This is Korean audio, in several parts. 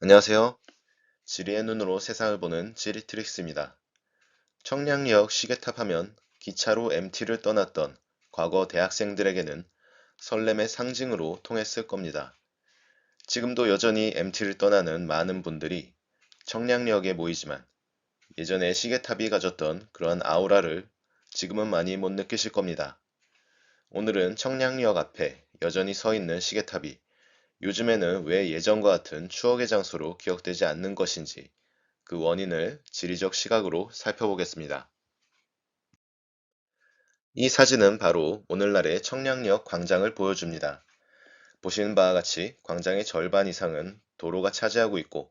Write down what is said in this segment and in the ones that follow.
안녕하세요. 지리의 눈으로 세상을 보는 지리트릭스입니다. 청량리역 시계탑 하면 기차로 MT를 떠났던 과거 대학생들에게는 설렘의 상징으로 통했을 겁니다. 지금도 여전히 MT를 떠나는 많은 분들이 청량리역에 모이지만 예전에 시계탑이 가졌던 그러한 아우라를 지금은 많이 못 느끼실 겁니다. 오늘은 청량리역 앞에 여전히 서 있는 시계탑이 요즘에는 왜 예전과 같은 추억의 장소로 기억되지 않는 것인지 그 원인을 지리적 시각으로 살펴보겠습니다. 이 사진은 바로 오늘날의 청량리역 광장을 보여줍니다. 보시는 바와 같이 광장의 절반 이상은 도로가 차지하고 있고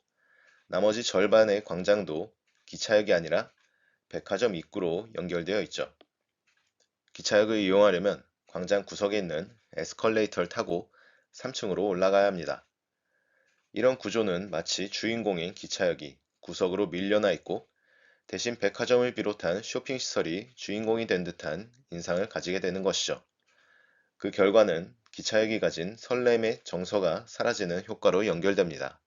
나머지 절반의 광장도 기차역이 아니라 백화점 입구로 연결되어 있죠. 기차역을 이용하려면 광장 구석에 있는 에스컬레이터를 타고 3층으로 올라가야 합니다. 이런 구조는 마치 주인공인 기차역이 구석으로 밀려나 있고 대신 백화점을 비롯한 쇼핑 시설이 주인공이 된 듯한 인상을 가지게 되는 것이죠. 그 결과는 기차역이 가진 설렘의 정서가 사라지는 효과로 연결됩니다.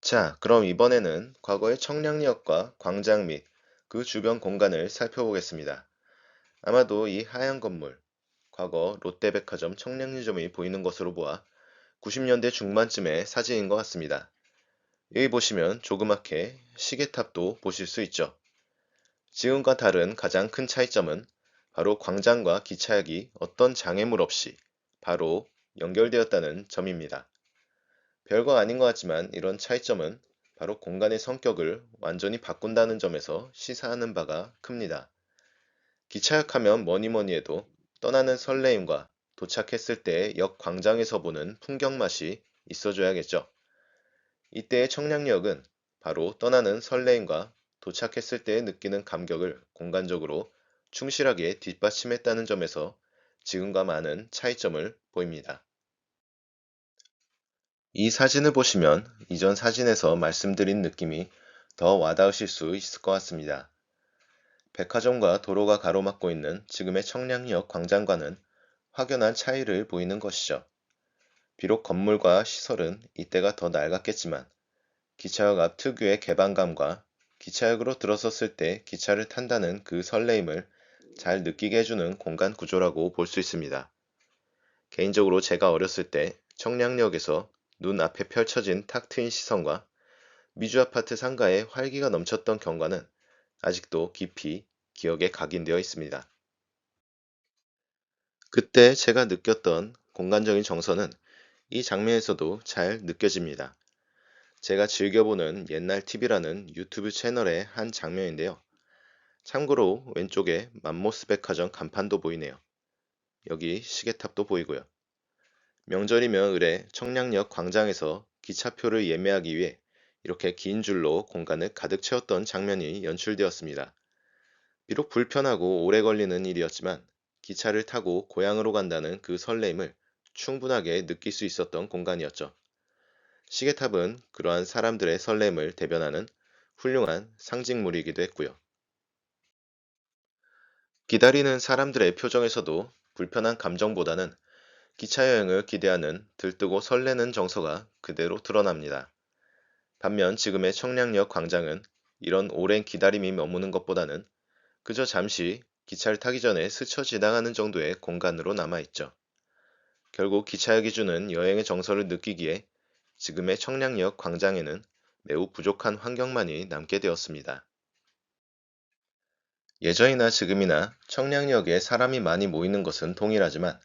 자, 그럼 이번에는 과거의 청량리역과 광장 및 그 주변 공간을 살펴보겠습니다. 아마도 이 하얀 건물, 과거 롯데백화점 청량리점이 보이는 것으로 보아 90년대 중반쯤의 사진인 것 같습니다. 여기 보시면 조그맣게 시계탑도 보실 수 있죠. 지금과 다른 가장 큰 차이점은 바로 광장과 기차역이 어떤 장애물 없이 바로 연결되었다는 점입니다. 별거 아닌 것 같지만 이런 차이점은 바로 공간의 성격을 완전히 바꾼다는 점에서 시사하는 바가 큽니다. 기차역 하면 뭐니 뭐니 해도 떠나는 설레임과 도착했을 때의 역 광장에서 보는 풍경 맛이 있어줘야겠죠. 이때의 청량역은 바로 떠나는 설레임과 도착했을 때 느끼는 감격을 공간적으로 충실하게 뒷받침했다는 점에서 지금과 많은 차이점을 보입니다. 이 사진을 보시면 이전 사진에서 말씀드린 느낌이 더 와닿으실 수 있을 것 같습니다. 백화점과 도로가 가로막고 있는 지금의 청량리역 광장과는 확연한 차이를 보이는 것이죠. 비록 건물과 시설은 이때가 더 낡았겠지만 기차역 앞 특유의 개방감과 기차역으로 들어섰을 때 기차를 탄다는 그 설레임을 잘 느끼게 해주는 공간 구조라고 볼 수 있습니다. 개인적으로 제가 어렸을 때 청량역에서 눈앞에 펼쳐진 탁 트인 시선과 미주 아파트 상가의 활기가 넘쳤던 경관은 아직도 깊이 기억에 각인되어 있습니다. 그때 제가 느꼈던 공간적인 정서는 이 장면에서도 잘 느껴집니다. 제가 즐겨보는 옛날 TV라는 유튜브 채널의 한 장면인데요. 참고로 왼쪽에 맘모스 백화점 간판도 보이네요. 여기 시계탑도 보이고요. 명절이면 의뢰 청량역 광장에서 기차표를 예매하기 위해 이렇게 긴 줄로 공간을 가득 채웠던 장면이 연출되었습니다. 비록 불편하고 오래 걸리는 일이었지만 기차를 타고 고향으로 간다는 그 설렘을 충분하게 느낄 수 있었던 공간이었죠. 시계탑은 그러한 사람들의 설렘을 대변하는 훌륭한 상징물이기도 했고요. 기다리는 사람들의 표정에서도 불편한 감정보다는 기차 여행을 기대하는 들뜨고 설레는 정서가 그대로 드러납니다. 반면 지금의 청량역 광장은 이런 오랜 기다림이 머무는 것보다는 그저 잠시 기차를 타기 전에 스쳐 지나가는 정도의 공간으로 남아있죠. 결국 기차역이 주는 여행의 정서를 느끼기에 지금의 청량역 광장에는 매우 부족한 환경만이 남게 되었습니다. 예전이나 지금이나 청량역에 사람이 많이 모이는 것은 동일하지만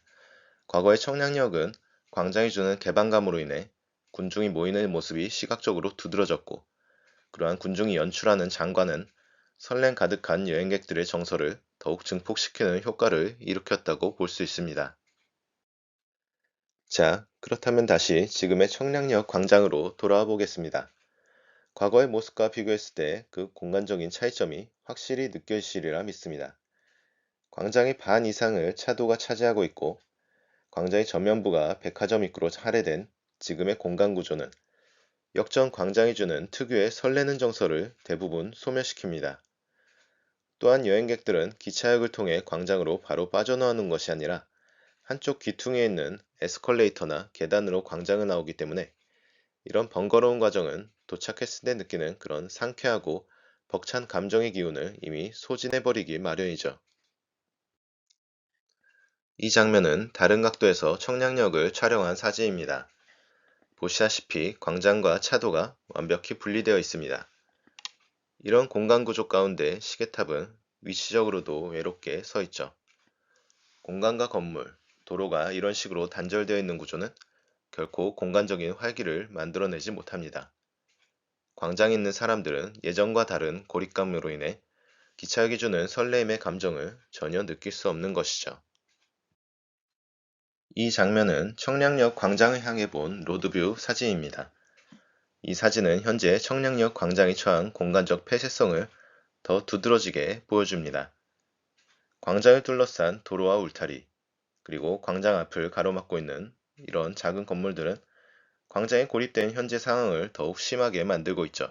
과거의 청량역은 광장이 주는 개방감으로 인해 군중이 모이는 모습이 시각적으로 두드러졌고 그러한 군중이 연출하는 장관은 설렘 가득한 여행객들의 정서를 더욱 증폭시키는 효과를 일으켰다고 볼 수 있습니다. 자, 그렇다면 다시 지금의 청량역 광장으로 돌아와 보겠습니다. 과거의 모습과 비교했을 때 그 공간적인 차이점이 확실히 느껴지리라 믿습니다. 광장의 반 이상을 차도가 차지하고 있고 광장의 전면부가 백화점 입구로 할애된 지금의 공간 구조는 역전 광장이 주는 특유의 설레는 정서를 대부분 소멸시킵니다. 또한 여행객들은 기차역을 통해 광장으로 바로 빠져나오는 것이 아니라 한쪽 귀퉁이에 있는 에스컬레이터나 계단으로 광장을 나오기 때문에 이런 번거로운 과정은 도착했을 때 느끼는 그런 상쾌하고 벅찬 감정의 기운을 이미 소진해버리기 마련이죠. 이 장면은 다른 각도에서 청량역을 촬영한 사진입니다. 보시다시피 광장과 차도가 완벽히 분리되어 있습니다. 이런 공간 구조 가운데 시계탑은 위치적으로도 외롭게 서 있죠. 공간과 건물, 도로가 이런 식으로 단절되어 있는 구조는 결코 공간적인 활기를 만들어내지 못합니다. 광장에 있는 사람들은 예전과 다른 고립감으로 인해 기차역이 주는 설레임의 감정을 전혀 느낄 수 없는 것이죠. 이 장면은 청량역 광장을 향해 본 로드뷰 사진입니다. 이 사진은 현재 청량역 광장이 처한 공간적 폐쇄성을 더 두드러지게 보여줍니다. 광장을 둘러싼 도로와 울타리, 그리고 광장 앞을 가로막고 있는 이런 작은 건물들은 광장에 고립된 현재 상황을 더욱 심하게 만들고 있죠.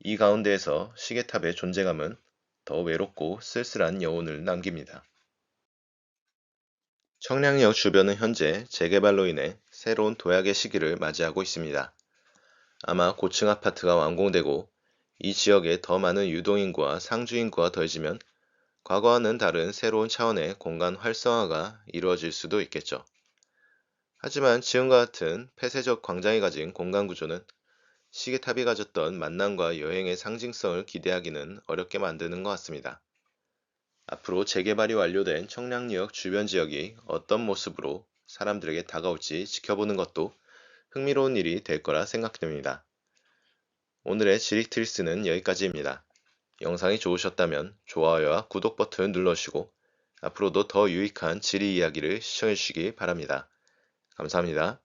이 가운데에서 시계탑의 존재감은 더 외롭고 쓸쓸한 여운을 남깁니다. 청량역 주변은 현재 재개발로 인해 새로운 도약의 시기를 맞이하고 있습니다. 아마 고층 아파트가 완공되고 이 지역에 더 많은 유동인구와 상주인구가 더해지면 과거와는 다른 새로운 차원의 공간 활성화가 이루어질 수도 있겠죠. 하지만 지금과 같은 폐쇄적 광장이 가진 공간 구조는 시계탑이 가졌던 만남과 여행의 상징성을 기대하기는 어렵게 만드는 것 같습니다. 앞으로 재개발이 완료된 청량리역 주변 지역이 어떤 모습으로 사람들에게 다가올지 지켜보는 것도 흥미로운 일이 될 거라 생각됩니다. 오늘의 지릭트리스는 여기까지입니다. 영상이 좋으셨다면 좋아요와 구독 버튼 눌러주시고 앞으로도 더 유익한 지리 이야기를 시청해 주시기 바랍니다. 감사합니다.